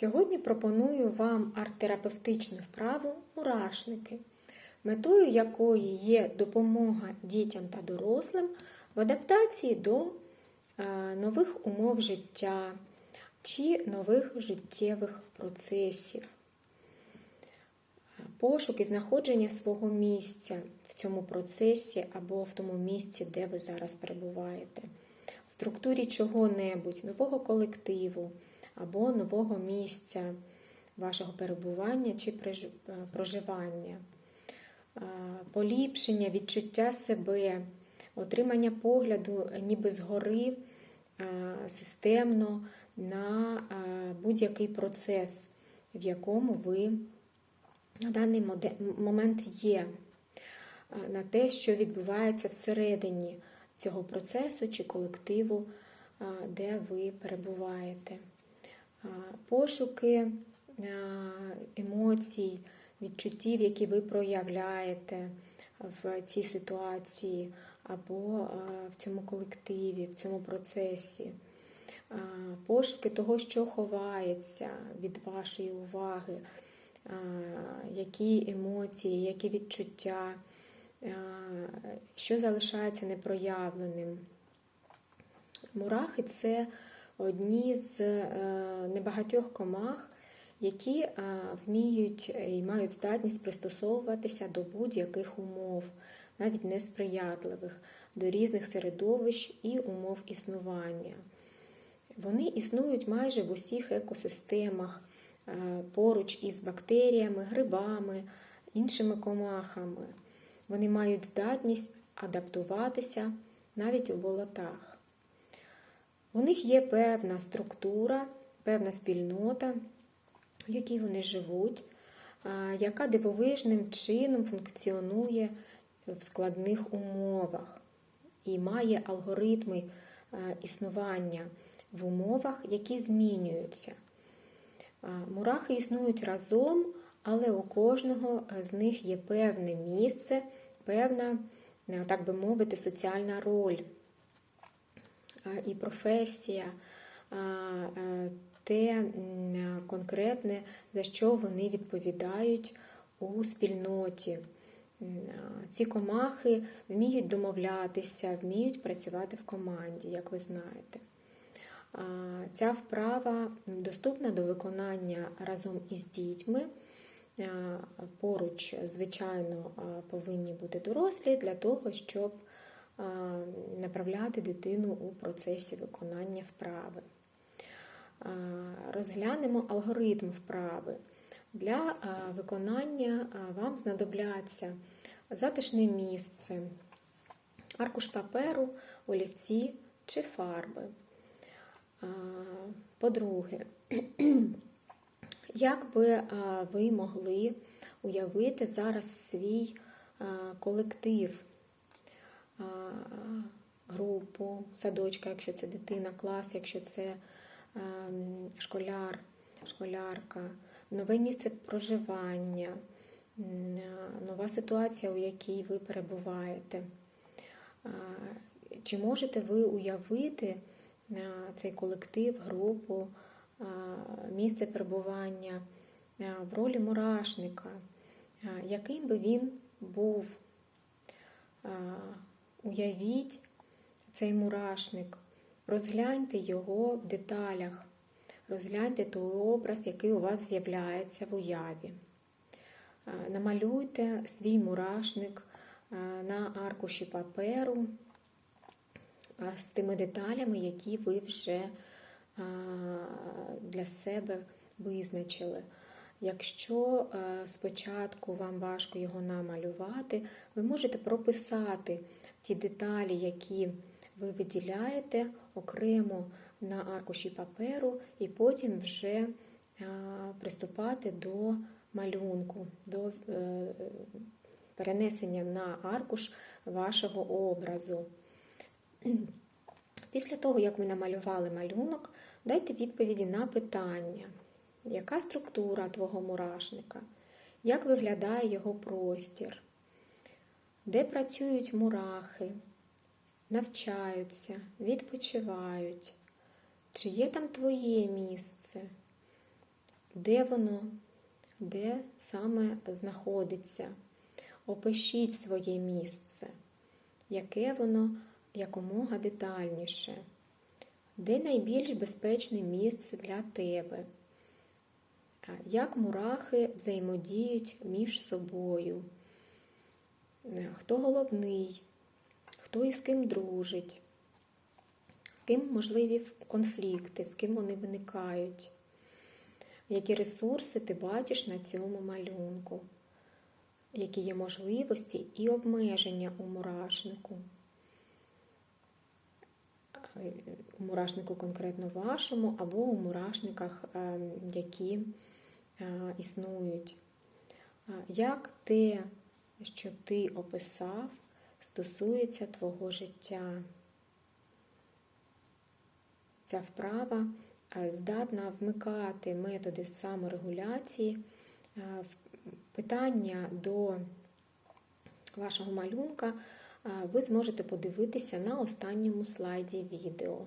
Сьогодні пропоную вам арт-терапевтичну вправу мурашники, метою якої є допомога дітям та дорослим в адаптації до е, нових умов життя чи нових життєвих процесів. Пошук і знаходження свого місця в цьому процесі або в тому місці, де ви зараз перебуваєте, в структурі чого-небудь, нового колективу або нового місця вашого перебування чи е, проживання, Е, поліпшення відчуття себе, отримання погляду ніби згори е, системно на е, будь-який процес, в якому ви на даний момент є, е, на те, що відбувається всередині цього процесу чи колективу, е, де ви перебуваєте. Е, Пошуки е, емоцій, відчуттів, які ви проявляєте в цій ситуації або е, в цьому колективі, в цьому процесі. Пошуки того, що ховається від вашої уваги, які емоції, які відчуття, що залишається непроявленим. Мурахи це одні з е, небагатьох комах, які е, вміють і мають здатність пристосовуватися до будь-яких умов, навіть несприятливих, до різних середовищ і умов існування. Вони існують майже в усіх екосистемах е, поруч із бактеріями, грибами, іншими комахами. Вони мають здатність адаптуватися навіть у болотах. У них є певна структура, певна спільнота, в якій вони живуть, яка дивовижним чином функціонує в складних умовах і має алгоритми існування в умовах, які змінюються. Мурахи існують разом, але у кожного з них є певне місце, певна, так би мовити, соціальна роль і професія, е, те конкретне, за що вони відповідають у спільноті. Ці комахи вміють домовлятися, вміють працювати в команді, як ви знаєте. Ця вправа доступна до виконання разом із дітьми. Поруч, звичайно, повинні бути дорослі для того, щоб направляти дитину у процесі виконання вправи. Розглянемо алгоритм вправи. Для виконання вам знадобляться затишне місце, аркуш паперу, олівці чи фарби. По-друге, як би ви могли уявити зараз свій колектив, групу, садочка, якщо це дитина, клас, якщо це школяр, школярка, нове місце проживання, нова ситуація, у якій ви перебуваєте. Чи можете ви уявити цей колектив, групу, місце перебування в ролі мурашника, яким би він був? Уявіть цей мурашник, розгляньте його в деталях, розгляньте той образ, який у вас з'являється в уяві. Намалюйте свій мурашник на аркуші паперу з тими деталями, які ви вже для себе визначили. Якщо е, спочатку вам важко його намалювати, ви можете прописати ті деталі, які ви виділяєте окремо на аркуші паперу, і потім вже е, приступати до малюнку, до е, перенесення на аркуш вашого образу. Після того, як ви намалювали малюнок, дайте відповіді на питання. Яка структура твого мурашника? Як виглядає його простір? Де працюють мурахи? Навчаються, відпочивають? Чи є там твоє місце? де воно, де саме знаходиться. Опишіть своє місце, яке воно якомога детальніше, де найбільш безпечне місце для тебе, як мурахи взаємодіють між собою, Е, хто головний, хто із ким дружить, з ким можливі конфлікти, з ким вони виникають, які ресурси ти бачиш на цьому малюнку, які є можливості і обмеження у мурашнику. Е, У мурашнику конкретно вашому, або у мурашниках, е, які існують. Як те, що ти описав, стосується твого життя? Ця вправа е, здатна вмикати методи саморегуляції. Е, Питання до вашого малюнка е, ви зможете подивитися на останньому слайді відео.